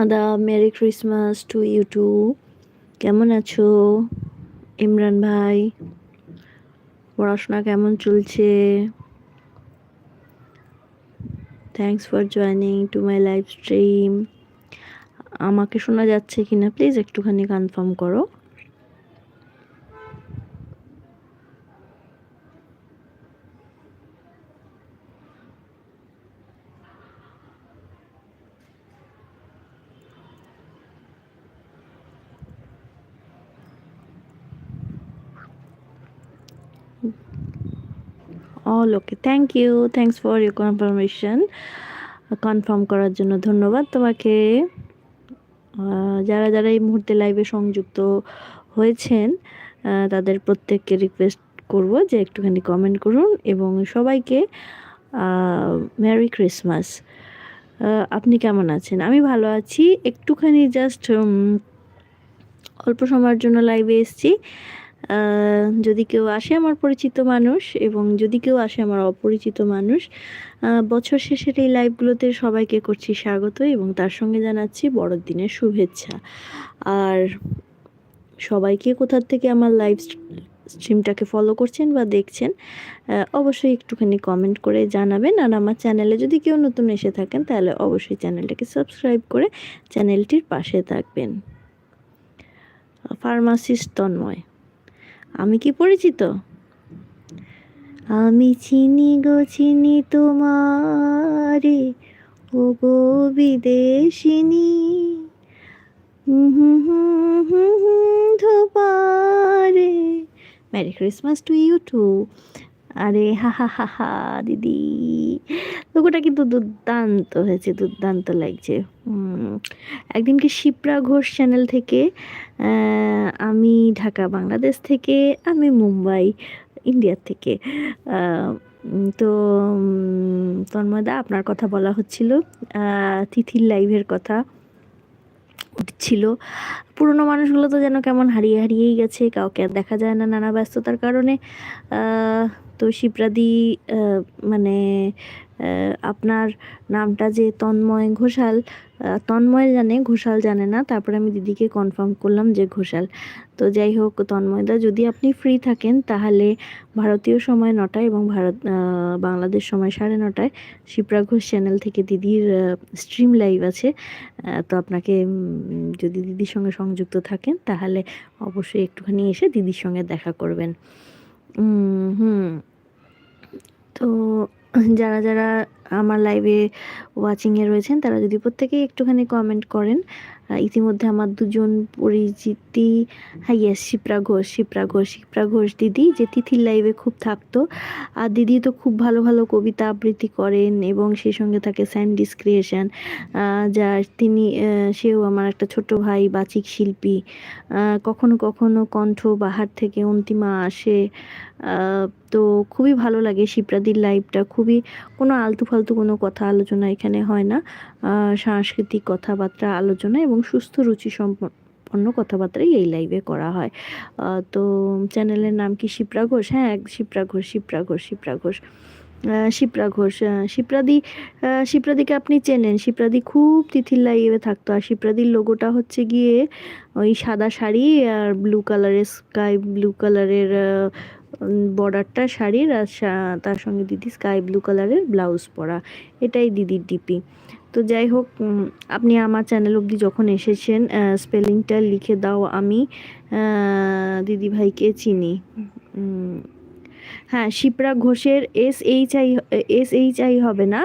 আদা merry Christmas to you too কেমন আছো ইমরান ভাই পড়াশোনা কেমন চলছে thanks for joining to my live stream আমাকে শোনা যাচ্ছে কি না প্লিজ একটুখানি কনফার্ম করো okay thank you thanks for your confirmation confirm করার জন্য ধন্যবাদ তোমাকে যারা যারা এই মুহূর্তে লাইভে সংযুক্ত হয়েছেন তাদের প্রত্যেককে রিকোয়েস্ট করব যে একটুখানি কমেন্ট করুন এবং সবাইকে মেরি ক্রিসমাস আপনি কেমন আছেন আমি ভালো আছি একটুখানি জাস্ট অল্প সময়ের জন্য লাইভে এসেছি যদি কেউ আসে আমার পরিচিত মানুষ এবং যদি কেউ আসে আমার অপরিচিত মানুষ বছর শেষের এই লাইভগুলোতে সবাইকে করছি স্বাগত এবং তার সঙ্গে জানাচ্ছি বড়দিনের শুভেচ্ছা আর সবাইকে কোথার থেকে আমার লাইভ স্ট্রিমটাকে ফলো করছেন বা দেখছেন অবশ্যই একটুখানি কমেন্ট করে জানাবেন আর আমার চ্যানেলে যদি কেউ নতুন এসে থাকেন তাহলে অবশ্যই চ্যানেলটাকে সাবস্ক্রাইব করে চ্যানেলটির পাশে থাকবেন ফার্মাসিস্ট তন্ময় আমি কি পরিচিত আমি চিনি গো চিনি তোমারে ও গো বিদেশিনী ধোপারে merry Christmas to you too আরে হা হা হা হা দিদি লোকটা কিন্তু দুর্দান্ত হয়েছে দুর্দান্ত লাগছে একদিনকে শিপ্রা ঘোষ চ্যানেল থেকে আমি ঢাকা বাংলাদেশ থেকে আমি মুম্বাই ইন্ডিয়ার থেকে তো তন্ময়দা আপনার কথা বলা হচ্ছিল তিথির লাইভের কথা উঠছিল পুরনো মানুষগুলো তো যেন কেমন হারিয়ে হারিয়েই গেছে কাউকে আর দেখা যায় না নানা ব্যস্ততার কারণে তো শিপ্রাদি মানে আপনার নামটা যে তন্ময় ঘোষাল তন্ময় জানে ঘোষাল জানে না তারপরে আমি দিদিকে কনফার্ম করলাম যে ঘোষাল তো যাই হোক তন্ময়দা যদি আপনি ফ্রি থাকেন তাহলে ভারতীয় সময় নটায় এবং ভারত বাংলাদেশ সময় সাড়ে নটায় শিপ্রা ঘোষ চ্যানেল থেকে দিদির স্ট্রিম লাইভ আছে তো আপনাকে যদি দিদির সঙ্গে সংযুক্ত থাকেন তাহলে অবশ্যই একটুখানি এসে দিদির সঙ্গে দেখা করবেন হুম তো যারা যারা আমার লাইভে ওয়াচিংয়ে রয়েছেন তারা যদি প্রত্যেকেই একটুখানি কমেন্ট করেন ইতিমধ্যে আমার দুজন পরিচিতি হ্যাঁ ইয়াস শিপ্রা ঘোষ শিপ্রা ঘোষ শিপ্রা ঘোষ দিদি যে তিথির লাইভে খুব থাকতো আর দিদি তো খুব ভালো ভালো কবিতা আবৃত্তি করেন এবং সেই সঙ্গে থাকে স্যান্ডিস ক্রিয়েশন যা তিনি সেও আমার একটা ছোট ভাই বাচিক শিল্পী কখনো কখনো কণ্ঠ বাহার থেকে অন্তিমা আসে তো খুবই ভালো লাগে শিপ্রাদির লাইভটা খুবই কোনো আলতু ফালতু কোনো কথা আলোচনা এখানে হয় না সাংস্কৃতিক কথাবার্তা আলোচনা এবং সুস্থ রুচি সম্পন্ন অন্য কথাবার্তাই এই লাইভে করা হয় তো চ্যানেলের নাম কি শিপ্রা ঘোষ হ্যাঁ শিপ্রা ঘোষ শিপ্রা ঘোষ শিপ্রা ঘোষ শিপ্রা ঘোষ শিপ্রাদি শিপ্রাদিকে আপনি চেনেন শিপ্রাদি খুব তিথির লাইভে থাকতো আর শিপ্রাদির লোগোটা হচ্ছে গিয়ে ওই সাদা শাড়ি আর ব্লু কালারের স্কাই ব্লু কালারের বর্ডারটা শাড়ির আর তার সঙ্গে দিদি স্কাই ব্লু কালারের ব্লাউজ পরা এটাই দিদির ডিপি তো যাই হোক আপনি আমার চ্যানেল অবধি যখন এসেছেন স্পেলিংটা লিখে দাও আমি দিদি ভাইকে চিনি হ্যাঁ শিপ্রা ঘোষের S H I S H I হবে না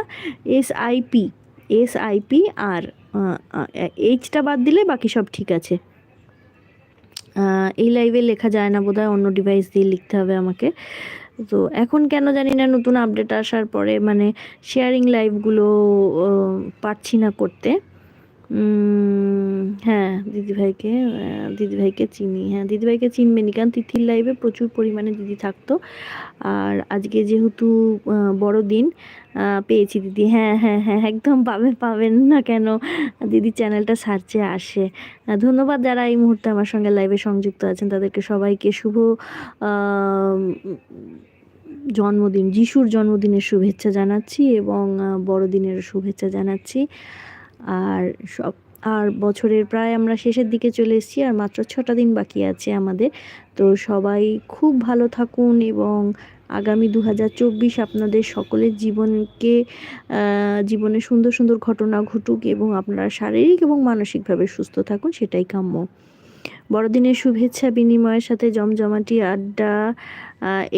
এস আইপি এস আইপি আর এইচটা বাদ দিলে বাকি সব ঠিক আছে এই লাইভে লেখা যায় না বোধহয় অন্য ডিভাইস দিয়ে লিখতে হবে আমাকে তো এখন কেন জানি না নতুন আপডেট আসার পরে মানে শেয়ারিং লাইভগুলো পারছি না করতে হ্যাঁ দিদিভাইকে দিদিভাইকে চিনি হ্যাঁ দিদিভাইকে নি কারণ তিথির লাইভে প্রচুর পরিমাণে দিদি থাকতো আর আজকে যেহেতু বড় দিন পেয়েছি দিদি হ্যাঁ হ্যাঁ হ্যাঁ একদম পাবে পাবেন না কেন দিদি চ্যানেলটা সার্চে আসে ধন্যবাদ যারা এই মুহূর্তে আমার সঙ্গে লাইভে সংযুক্ত আছেন তাদেরকে সবাইকে শুভ জন্মদিন যিশুর জন্মদিনের শুভেচ্ছা জানাচ্ছি এবং বড়দিনের শুভেচ্ছা জানাচ্ছি আর সব আর বছরের প্রায় আমরা শেষের দিকে চলে এসেছি আর মাত্র ছটা দিন বাকি আছে আমাদের তো সবাই খুব ভালো থাকুন এবং আগামী দু চব্বিশ আপনাদের সকলের জীবনকে জীবনে সুন্দর সুন্দর ঘটনা ঘটুক এবং আপনারা শারীরিক এবং মানসিকভাবে সুস্থ থাকুন সেটাই কাম্য বড়দিনের শুভেচ্ছা বিনিময়ের সাথে জমজমাটি আড্ডা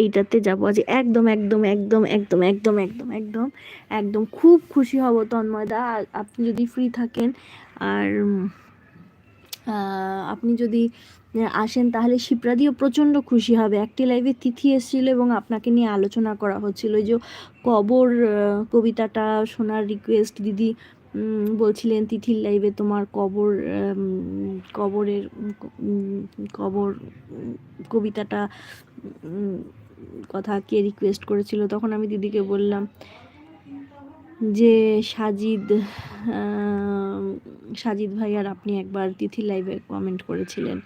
এইটাতে যাবো আজ একদম একদম একদম একদম একদম একদম একদম একদম খুব খুশি হব তন্ময়দা আপনি যদি ফ্রি থাকেন আর আপনি যদি আসেন তাহলে শিপ্রাদিও প্রচণ্ড খুশি হবে একটি লাইভে তিথি এসেছিল এবং আপনাকে নিয়ে আলোচনা করা হচ্ছিল যে কবর কবিতাটা শোনার রিকোয়েস্ট দিদি বলছিলেন তিথির লাইভে তোমার কবর কবরের কবর কবিতাটা কথা কে রিকোয়েস্ট করেছিল তখন আমি দিদিকে বললাম যে সাজিদ সাজিদ ভাই আর আপনি একবার তিথি লাইভে কমেন্ট করেছিলেন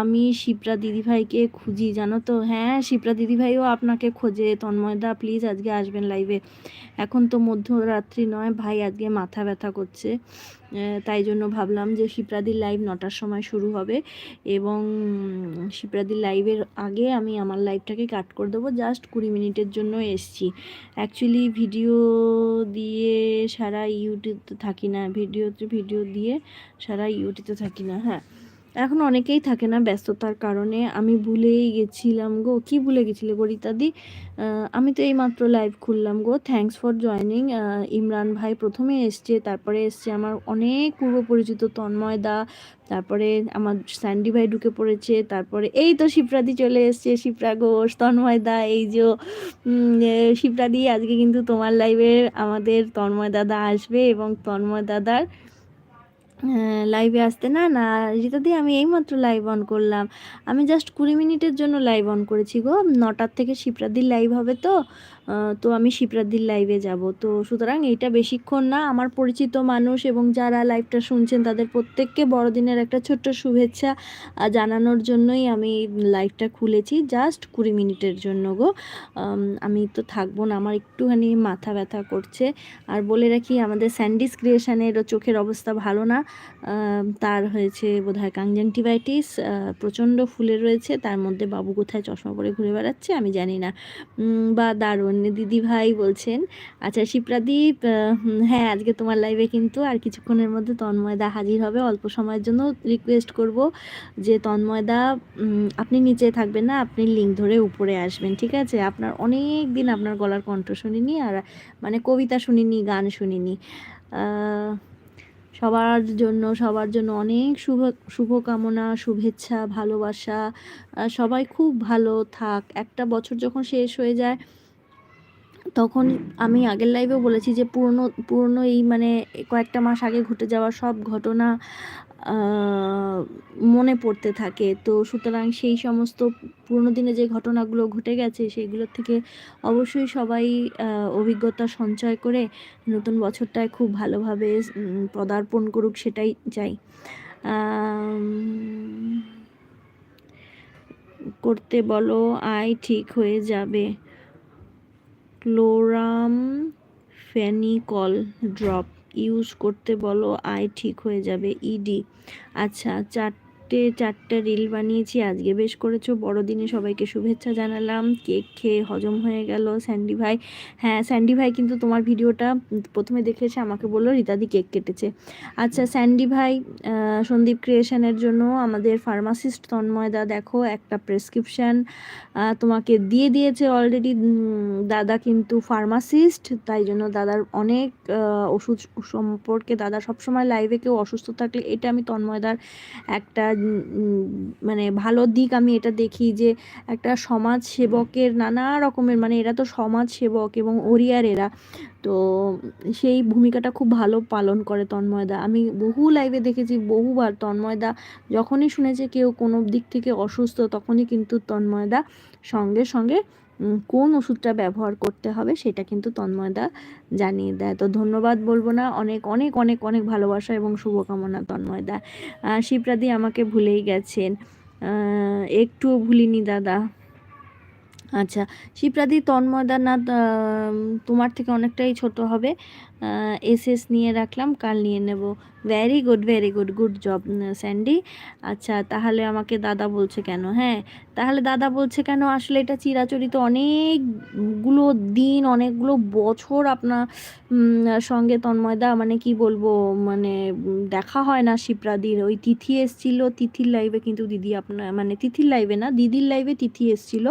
আমি শিপ্রা দিদিভাইকে খুঁজি জানো তো হ্যাঁ শিপ্রা দিদিভাইও আপনাকে খোঁজে তন্ময়দা প্লিজ আজকে আসবেন লাইভে এখন তো মধ্যরাত্রি নয় ভাই আজকে মাথা ব্যথা করছে তাই জন্য ভাবলাম যে শিপ্রাদির লাইভ নটার সময় শুরু হবে এবং শিপ্রাদির লাইভের আগে আমি আমার লাইভটাকে কাট করে দেবো জাস্ট কুড়ি মিনিটের জন্য এসছি অ্যাকচুয়ালি ভিডিও দিয়ে সারা ইউটিউব থাকি না ভিডিওতে ভিডিও দিয়ে সারা ইউটিউবে থাকি না হ্যাঁ এখন অনেকেই থাকে না ব্যস্ততার কারণে আমি ভুলেই গেছিলাম গো কি ভুলে গেছিলে গো রীতাদি আমি তো এই মাত্র লাইভ খুললাম গো থ্যাংকস ফর জয়নিং ইমরান ভাই প্রথমে এসছে তারপরে এসছে আমার অনেক পূর্ব পরিচিত তন্ময় দা তারপরে আমার স্যান্ডি ভাই ঢুকে পড়েছে তারপরে এই তো শিপ্রাদি চলে এসছে শিপ্রা ঘোষ তন্ময় দা এই যে শিপ্রাদি আজকে কিন্তু তোমার লাইভে আমাদের তন্ময় দাদা আসবে এবং তন্ময় দাদার লাইভে হ্যাঁ, আসতে না না রিতাদি আমি এইমাত্র লাইভ অন করলাম আমি জাস্ট কুড়ি মিনিটের জন্য লাইভ অন করেছি গো নটার থেকে শিপ্রাদির লাইভ হবে তো তো আমি শিপ্রাদ্দির লাইভে যাব তো সুতরাং এইটা বেশিক্ষণ না আমার পরিচিত মানুষ এবং যারা লাইভটা শুনছেন তাদের প্রত্যেককে বড়দিনের একটা ছোট্ট শুভেচ্ছা জানানোর জন্যই আমি লাইভটা খুলেছি জাস্ট কুড়ি মিনিটের জন্য গো আমি তো থাকবো না আমার একটুখানি মাথা ব্যথা করছে আর বলে রাখি আমাদের স্যান্ডিস ক্রিয়েশনের চোখের অবস্থা ভালো না তার হয়েছে বোধহয় কাংজেন্টিভাইটিস প্রচণ্ড ফুলে রয়েছে তার মধ্যে বাবু কোথায় চশমা পরে ঘুরে বেড়াচ্ছে আমি জানি না বা দারুণ অরণ্যে দিদি ভাই বলছেন আচ্ছা শিপ্রাদীপ হ্যাঁ আজকে তোমার লাইভে কিন্তু আর কিছুক্ষণের মধ্যে তন্ময়দা হাজির হবে অল্প সময়ের জন্য রিকোয়েস্ট করব যে তন্ময়দা আপনি নিচে থাকবেন না আপনি লিঙ্ক ধরে উপরে আসবেন ঠিক আছে আপনার অনেক দিন আপনার গলার কণ্ঠ শুনিনি আর মানে কবিতা শুনিনি গান শুনিনি সবার জন্য সবার জন্য অনেক শুভ শুভকামনা শুভেচ্ছা ভালোবাসা সবাই খুব ভালো থাক একটা বছর যখন শেষ হয়ে যায় তখন আমি আগের লাইভেও বলেছি যে পুরনো পুরনো এই মানে কয়েকটা মাস আগে ঘটে যাওয়া সব ঘটনা মনে পড়তে থাকে তো সুতরাং সেই সমস্ত পুরনো দিনে যে ঘটনাগুলো ঘটে গেছে সেইগুলোর থেকে অবশ্যই সবাই অভিজ্ঞতা সঞ্চয় করে নতুন বছরটায় খুব ভালোভাবে পদার্পণ করুক সেটাই চাই করতে বলো আয় ঠিক হয়ে যাবে ক্লোরামফেনিকল ড্রপ ইউজ করতে বলো আই ঠিক হয়ে যাবে ইডি e আচ্ছা চার তিনটে চারটে রিল বানিয়েছি আজকে বেশ করেছো বড়দিনে সবাইকে শুভেচ্ছা জানালাম কেক খেয়ে হজম হয়ে গেল স্যান্ডি ভাই হ্যাঁ স্যান্ডি ভাই কিন্তু তোমার ভিডিওটা প্রথমে দেখেছে আমাকে বললো রীতাদি কেক কেটেছে আচ্ছা স্যান্ডি ভাই সন্দীপ ক্রিয়েশনের জন্য আমাদের ফার্মাসিস্ট তন্ময়দা দেখো একটা প্রেসক্রিপশান তোমাকে দিয়ে দিয়েছে অলরেডি দাদা কিন্তু ফার্মাসিস্ট তাই জন্য দাদার অনেক ওষুধ সম্পর্কে দাদা সবসময় লাইভে কেউ অসুস্থ থাকলে এটা আমি তন্ময়দার একটা মানে ভালো দিক আমি এটা দেখি যে একটা সমাজ সেবকের নানা রকমের মানে এরা তো সমাজ সেবক এবং ওরিয়ার এরা তো সেই ভূমিকাটা খুব ভালো পালন করে তন্ময়দা আমি বহু লাইভে দেখেছি বহুবার তন্ময়দা যখনই শুনেছে কেউ কোনো দিক থেকে অসুস্থ তখনই কিন্তু তন্ময়দা সঙ্গে সঙ্গে কোন ওষুধটা ব্যবহার করতে হবে সেটা কিন্তু তন্ময়দা জানিয়ে দেয় তো ধন্যবাদ বলবো না অনেক অনেক অনেক অনেক ভালোবাসা এবং শুভকামনা তন্ময়দা শিবরাদি আমাকে ভুলেই গেছেন একটুও ভুলিনি দাদা আচ্ছা শিপ্রাদি তন্ময়দারনাথ তোমার থেকে অনেকটাই ছোট হবে এসএস নিয়ে রাখলাম কাল নিয়ে নেব very good very good good job Sandy আচ্ছা তাহলে আমাকে দাদা বলছে কেন হ্যাঁ তাহলে দাদা বলছে কেন আসলে এটা চিরাচরিত অনেকগুলো দিন অনেকগুলো বছর আপনার সঙ্গে তন্ময়দা মানে কি বলবো মানে দেখা হয় না শিপ্রাদির ওই তিথি এসছিলো তিথির লাইভে কিন্তু দিদি আপনার মানে তিথির লাইভে না দিদির লাইভে তিথি এসছিলো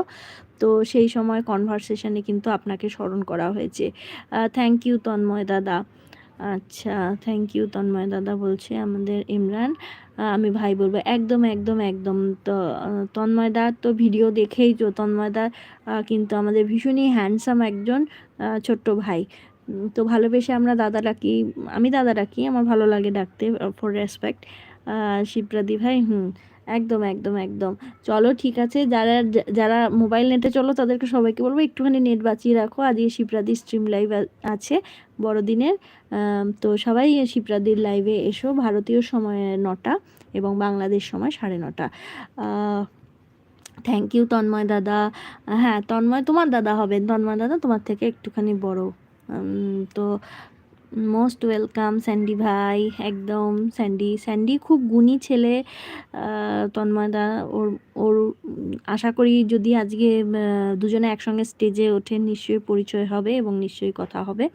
তো সেই সময় কনভারসেশনে কিন্তু আপনাকে স্মরণ করা হয়েছে থ্যাংক ইউ তন্ময় দাদা আচ্ছা থ্যাংক ইউ তন্ময় দাদা বলছে আমাদের ইমরান আমি ভাই বলবো একদম একদম একদম তো তন্ময়দার তো ভিডিও দেখেই তো তন্ময়দা কিন্তু আমাদের ভীষণই হ্যান্ডসাম একজন ছোট্ট ভাই তো ভালোবেসে আমরা দাদা ডাকি আমি দাদা ডাকি আমার ভালো লাগে ডাকতে ফর রেসপেক্ট শিবরাদি ভাই হুম একদম একদম একদম চলো ঠিক আছে যারা যারা মোবাইল নেটে চলো তাদেরকে সবাইকে বলবো একটুখানি নেট বাঁচিয়ে রাখো আজকে শিবরাদি স্ট্রিম লাইভ আছে বড়দিনের তো সবাই শিবরাদির লাইভে এসো ভারতীয় সময় নটা এবং বাংলাদেশ সময় সাড়ে নটা থ্যাংক ইউ তন্ময় দাদা হ্যাঁ তন্ময় তোমার দাদা হবে তন্ময় দাদা তোমার থেকে একটুখানি বড় তো মোস্ট ওয়েলকাম স্যান্ডি ভাই একদম স্যান্ডি স্যান্ডি খুব গুণী ছেলে তন্ময়দা ওর ওর আশা করি যদি আজকে দুজনে একসঙ্গে স্টেজে ওঠে নিশ্চয়ই পরিচয় হবে এবং নিশ্চয়ই কথা হবে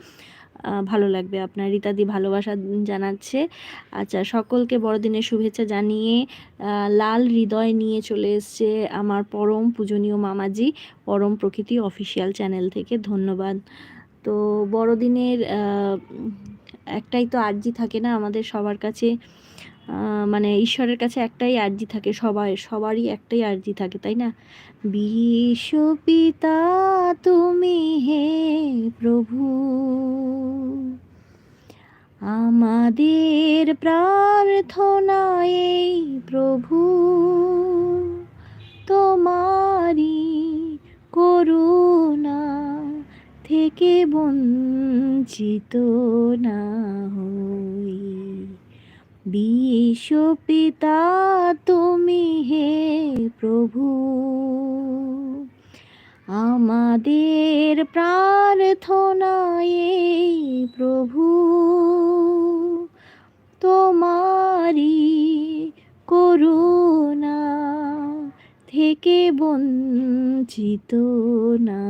ভালো লাগবে আপনার রীতাদি ভালোবাসা জানাচ্ছে আচ্ছা সকলকে বড়দিনের শুভেচ্ছা জানিয়ে লাল হৃদয় নিয়ে চলে এসছে আমার পরম পূজনীয় মামাজি পরম প্রকৃতি অফিসিয়াল চ্যানেল থেকে ধন্যবাদ তো বড়দিনের একটাই তো আর্জি থাকে না আমাদের সবার কাছে মানে ঈশ্বরের কাছে একটাই আর্জি থাকে সবাই সবারই একটাই আর্জি থাকে তাই না বিশ্ব পিতা তুমি হে প্রভু আমাদের প্রার্থনায় প্রভু তোমারি থেকে বঞ্চিত না হই বিশ্বপিতা তুমি হে প্রভু আমাদের প্রার্থনায় প্রভু তোমারি করুণ থেকে বঞ্চিত না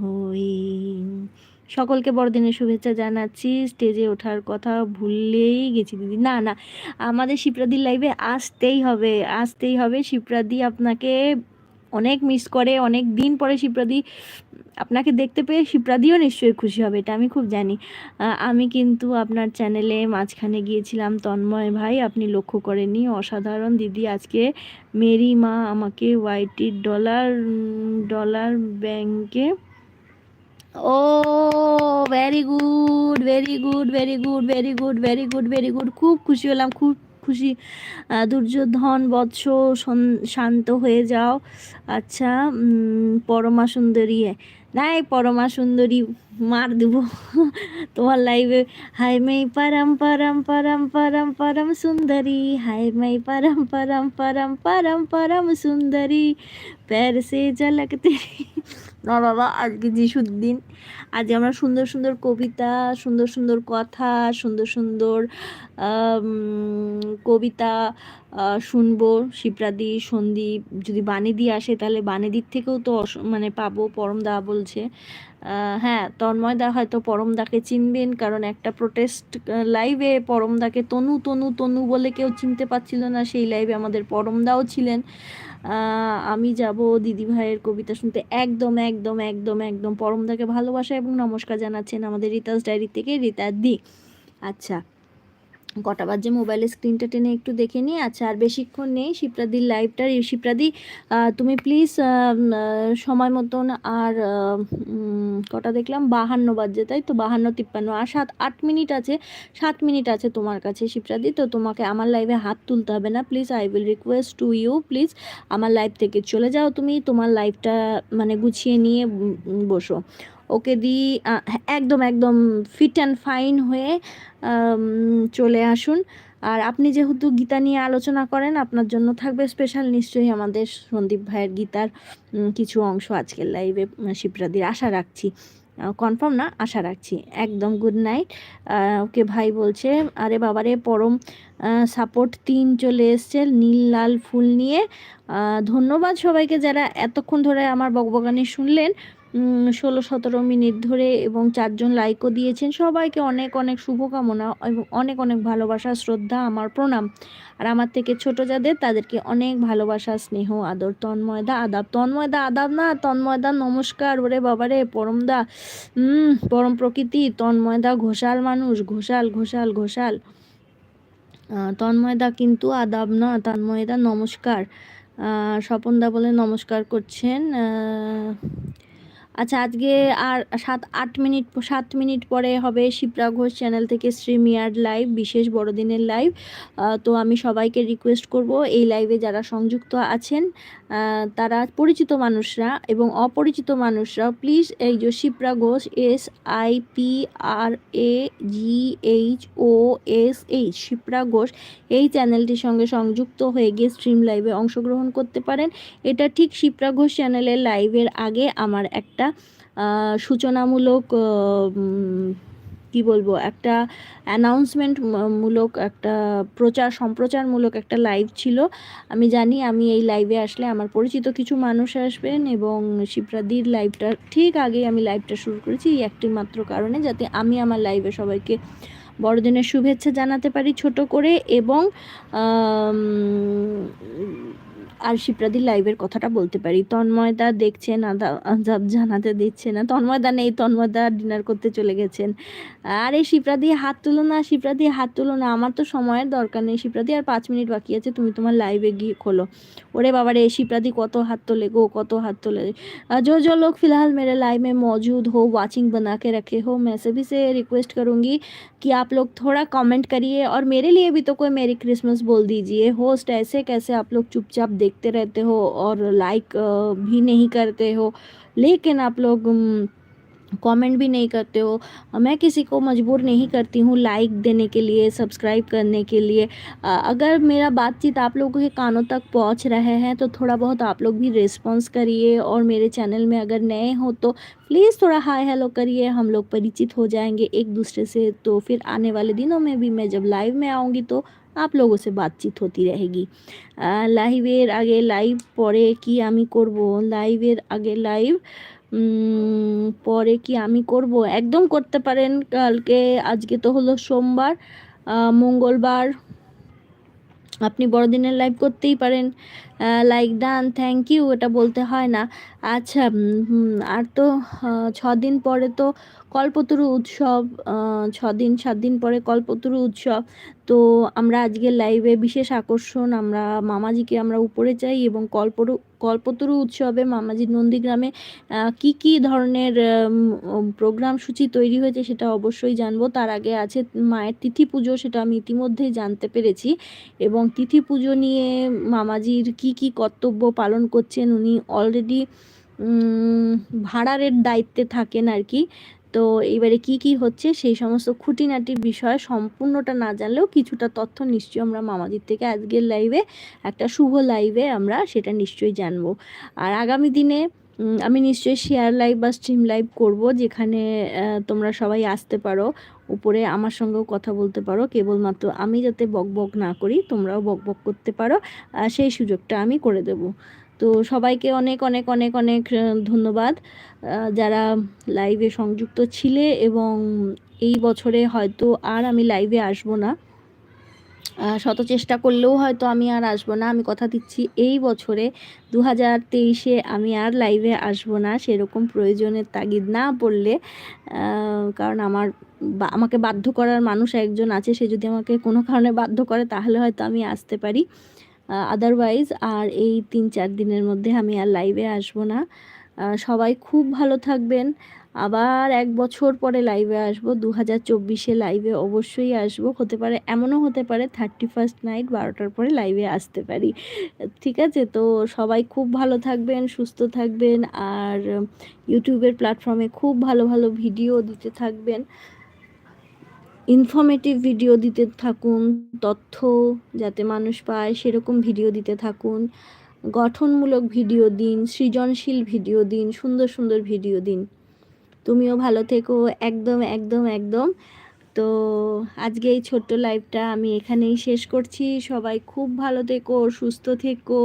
হই সকলকে বড়দিনের শুভেচ্ছা জানাচ্ছি স্টেজে ওঠার কথা ভুললেই গেছি দিদি না না আমাদের শিপ্রাদির লাইভে আসতেই হবে আসতেই হবে শিপ্রাদি আপনাকে অনেক মিস করে অনেক দিন পরে শিপ্রাদি আপনাকে দেখতে পেয়ে শিপ্রাদিও নিশ্চয়ই খুশি হবে এটা আমি খুব জানি আমি কিন্তু আপনার চ্যানেলে মাঝখানে গিয়েছিলাম তন্ময় ভাই আপনি লক্ষ্য করেনি অসাধারণ দিদি আজকে মেরি মা আমাকে ওয়াইটির ডলার ডলার ব্যাংকে ও very good very good very good very good very good very good খুব খুশি হলাম খুব খুশি দুর্যোধন বৎস শান্ত হয়ে যাও আচ্ছা পরমা সুন্দরী নাই পরমা সুন্দরী মার দেব তোমার লাইভে হাই মাই পারাম পারাম পারাম পারাম পারাম সুন্দরী হাই মাই পারাম পারাম পারাম পারাম পারাম সুন্দরী पैर से झलकते না বাবা আজকে যিশুর দিন আজকে আমরা সুন্দর সুন্দর কবিতা সুন্দর সুন্দর কথা সুন্দর সুন্দর কবিতা শুনবো শিপ্রাদি সন্দীপ যদি দিয়ে আসে তাহলে দিক থেকেও তো মানে পাবো পরমদা বলছে হ্যাঁ তন্ময়দা হয়তো পরমদাকে চিনবেন কারণ একটা প্রোটেস্ট লাইভে পরমদাকে তনু তনু তনু বলে কেউ চিনতে পারছিল না সেই লাইভে আমাদের পরমদাও ছিলেন আমি যাব দিদিভাইয়ের কবিতা শুনতে একদম একদম একদম একদম পরমদাকে ভালোবাসা এবং নমস্কার জানাচ্ছেন আমাদের রিতাস ডায়েরি থেকে রিতা দি আচ্ছা কটা বাজে মোবাইলের স্ক্রিনটা টেনে একটু দেখে নিই আচ্ছা আর বেশিক্ষণ নেই শিপ্রাদির লাইভটা শিপ্রাদি তুমি প্লিজ সময় মতন আর কটা দেখলাম বাহান্ন বাজে তাই তো বাহান্ন তিপ্পান্ন আর সাত আট মিনিট আছে সাত মিনিট আছে তোমার কাছে শিপ্রাদি তো তোমাকে আমার লাইভে হাত তুলতে হবে না please I will request to you please আমার লাইভ থেকে চলে যাও তুমি তোমার লাইভটা মানে গুছিয়ে নিয়ে বসো ওকে দি একদম একদম ফিট অ্যান্ড ফাইন হয়ে চলে আসুন আর আপনি যেহেতু গীতা নিয়ে আলোচনা করেন আপনার জন্য থাকবে স্পেশাল নিশ্চয়ই আমাদের সন্দীপ ভাইয়ের গীতার কিছু অংশ আজকের লাইভে শিবরাদির আশা রাখছি কনফার্ম না আশা রাখছি একদম গুড নাইট ওকে ভাই বলছে আরে বাবারে পরম সাপোর্ট তিন চলে এসছে নীল লাল ফুল নিয়ে ধন্যবাদ সবাইকে যারা এতক্ষণ ধরে আমার বকবগানি শুনলেন ষোলো সতেরো মিনিট ধরে এবং চারজন লাইকও দিয়েছেন সবাইকে অনেক অনেক শুভকামনা এবং অনেক অনেক ভালোবাসা শ্রদ্ধা আমার প্রণাম আর আমার থেকে ছোট যাদের তাদেরকে অনেক ভালোবাসা স্নেহ আদর তন্ময়দা আদাব তন্ময়দা আদাব না তন্ময়দা নমস্কার ওরে রে পরমদা পরম প্রকৃতি তন্ময়দা ঘোষাল মানুষ ঘোষাল ঘোষাল ঘোষাল তন্ময়দা কিন্তু আদাব না তন্ময়দা নমস্কার স্বপনদা বলে নমস্কার করছেন আচ্ছা আজকে আর সাত আট মিনিট সাত মিনিট পরে হবে শিপ্রা ঘোষ চ্যানেল থেকে শ্রী মিয়ার লাইভ বিশেষ বড়দিনের লাইভ তো আমি সবাইকে রিকোয়েস্ট করব এই লাইভে যারা সংযুক্ত আছেন তারা পরিচিত মানুষরা এবং অপরিচিত মানুষরা প্লিজ এই যে Shipra Ghosh S I P R A G H O S H Shipra Ghosh এই চ্যানেলটির সঙ্গে সংযুক্ত হয়ে গিয়ে স্ট্রিম লাইভে অংশগ্রহণ করতে পারেন এটা ঠিক শিপ্রা ঘোষ চ্যানেলের লাইভের আগে আমার একটা একটা সূচনামূলক কি বলবো একটা অ্যানাউন্সমেন্ট মূলক একটা প্রচার সম্প্রচারমূলক একটা লাইভ ছিল আমি জানি আমি এই লাইভে আসলে আমার পরিচিত কিছু মানুষ আসবেন এবং শিবরাদির লাইভটা ঠিক আগেই আমি লাইভটা শুরু করেছি এই একটি মাত্র কারণে যাতে আমি আমার লাইভে সবাইকে বড়দিনের শুভেচ্ছা জানাতে পারি ছোট করে এবং আর শিপ্রাদির লাইভের কথাটা বলতে পারি তন্ময়দা দেখছেন আদাব জানাতে দিচ্ছে না তন্ময়দা নেই তন্ময়দা ডিনার করতে চলে গেছেন আরে শিপ্রাদি হাত তুলো না শিপ্রাদি হাত তুলো না আমার তো সময়ের দরকার নেই শিপ্রাদি আর পাঁচ মিনিট বাকি আছে তুমি তোমার লাইভে গিয়ে খোলো ওরে বাবা রে শিপ্রাদি কত হাত তোলে গো কত হাত তোলে जो जो लोग फिलहाल मेरे लाइव में मौजूद हो वाचिंग बना के रखे हो मैं सभी से रिक्वेस्ट करूँगी कि आप लोग थोड़ा कमेंट करिए और मेरे लिए भी तो कोई मेरी क्रिसमस बोल दीजिए होस्ट ऐसे कैसे आप लोग चुपचाप देखते रहते हो और लाइक भी नहीं करते हो लेकिन आप लोग कमेंट भी नहीं करते हो मैं किसी को मजबूर नहीं करती हूँ लाइक देने के लिए सब्सक्राइब करने के लिए अगर मेरा बातचीत आप लोगों के कानों तक पहुँच रहे हैं तो थोड़ा बहुत आप लोग भी रिस्पॉन्स करिए और मेरे चैनल में अगर नए हो तो प्लीज़ थोड़ा हाय हेलो करिए हम लोग परिचित हो जाएंगे एक दूसरे से तो फिर आने वाले दिनों में भी मैं जब लाइव में आऊँगी तो आप लोगों से बातचीत होती रहेगी লাইভের আগে লাইভ পরে কি আমি করব লাইভের আগে লাইভ পরে কি আমি করব একদম করতে পারেন কালকে আজকে তো হলো সোমবার মঙ্গলবার আপনি বড়দিনের লাইভ করতেই পারেন লাইক ডান থ্যাংক ইউ এটা বলতে হয় না আচ্ছা আর তো ছদিন পরে তো কল্পতরু উৎসব ছদিন সাত দিন পরে কল্পতরু উৎসব তো আমরা আজকের লাইভে বিশেষ আকর্ষণ আমরা মামাজিকে আমরা উপরে চাই এবং কল্পরু কল্পতরু উৎসবে মামাজি নন্দীগ্রামে কি কি ধরনের প্রোগ্রাম সূচি তৈরি হয়েছে সেটা অবশ্যই জানবো তার আগে আছে মায়ের তিথি পুজো সেটা আমি ইতিমধ্যেই জানতে পেরেছি এবং তিথি পুজো নিয়ে মামাজির কি কি কি কর্তব্য পালন করছেন উনি অলরেডি ভাড়ারের দায়িত্বে থাকেন আর কি তো এবারে কি কি হচ্ছে সেই সমস্ত খুঁটিনাটি বিষয় সম্পূর্ণটা না জানলেও কিছুটা তথ্য নিশ্চয়ই আমরা মামাদির থেকে আজকের লাইভে একটা শুভ লাইভে আমরা সেটা নিশ্চয়ই জানবো আর আগামী দিনে আমি নিশ্চয়ই শেয়ার লাইভ বা স্ট্রিম লাইভ করব যেখানে তোমরা সবাই আসতে পারো উপরে আমার সঙ্গেও কথা বলতে পারো কেবলমাত্র আমি যাতে বকবক না করি তোমরাও বকবক করতে পারো সেই সুযোগটা আমি করে দেব তো সবাইকে অনেক অনেক অনেক অনেক ধন্যবাদ যারা লাইভে সংযুক্ত ছিলে এবং এই বছরে হয়তো আর আমি লাইভে আসব না শত চেষ্টা করলেও হয়তো আমি আর আসবো না আমি কথা দিচ্ছি এই বছরে দু হাজার তেইশে আমি আর লাইভে আসবো না সেরকম প্রয়োজনের তাগিদ না পড়লে কারণ আমার বা আমাকে বাধ্য করার মানুষ একজন আছে সে যদি আমাকে কোনো কারণে বাধ্য করে তাহলে হয়তো আমি আসতে পারি আদারওয়াইজ আর এই তিন চার দিনের মধ্যে আমি আর লাইভে আসবো না সবাই খুব ভালো থাকবেন আবার এক বছর পরে লাইভে আসবো দু হাজার চব্বিশে লাইভে অবশ্যই আসবো হতে পারে এমনও হতে পারে থার্টি ফার্স্ট নাইট বারোটার পরে লাইভে আসতে পারি ঠিক আছে তো সবাই খুব ভালো থাকবেন সুস্থ থাকবেন আর ইউটিউবের প্ল্যাটফর্মে খুব ভালো ভালো ভিডিও দিতে থাকবেন ইনফর্মেটিভ ভিডিও দিতে থাকুন তথ্য যাতে মানুষ পায় সেরকম ভিডিও দিতে থাকুন গঠনমূলক ভিডিও দিন সৃজনশীল ভিডিও দিন সুন্দর সুন্দর ভিডিও দিন তুমিও ভালো থেকো একদম একদম একদম তো আজকে এই ছোট্ট লাইভটা আমি এখানেই শেষ করছি সবাই খুব ভালো থেকো সুস্থ থেকো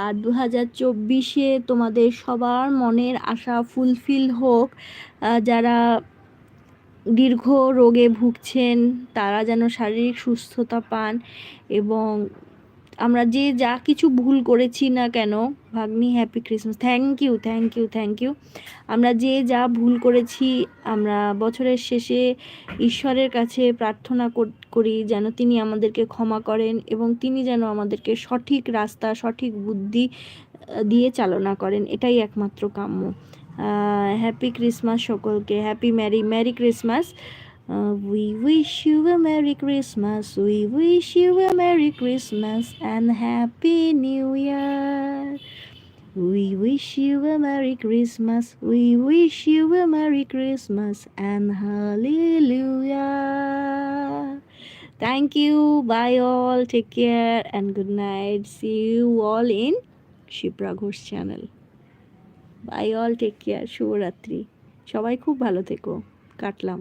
আর দু হাজার চব্বিশে তোমাদের সবার মনের আশা ফুলফিল হোক যারা দীর্ঘ রোগে ভুগছেন তারা যেন শারীরিক সুস্থতা পান এবং আমরা যে যা কিছু ভুল করেছি না কেন ভাগ্নি happy Christmas thank you thank you thank you আমরা যে যা ভুল করেছি আমরা বছরের শেষে ঈশ্বরের কাছে প্রার্থনা করি যেন তিনি আমাদেরকে ক্ষমা করেন এবং তিনি যেন আমাদেরকে সঠিক রাস্তা সঠিক বুদ্ধি দিয়ে চালনা করেন এটাই একমাত্র কাম্য হ্যাপি ক্রিসমাস সকলকে happy merry merry Christmas we wish you a merry Christmas we wish you a merry Christmas and happy new year We wish you a Merry Christmas. We wish you a Merry Christmas and Hallelujah. Thank you. Bye all. Take care and good night. See you all in Shipra Ghosh channel. Bye all take care শুভরাত্রি সবাই খুব ভালো থেকো কাটলাম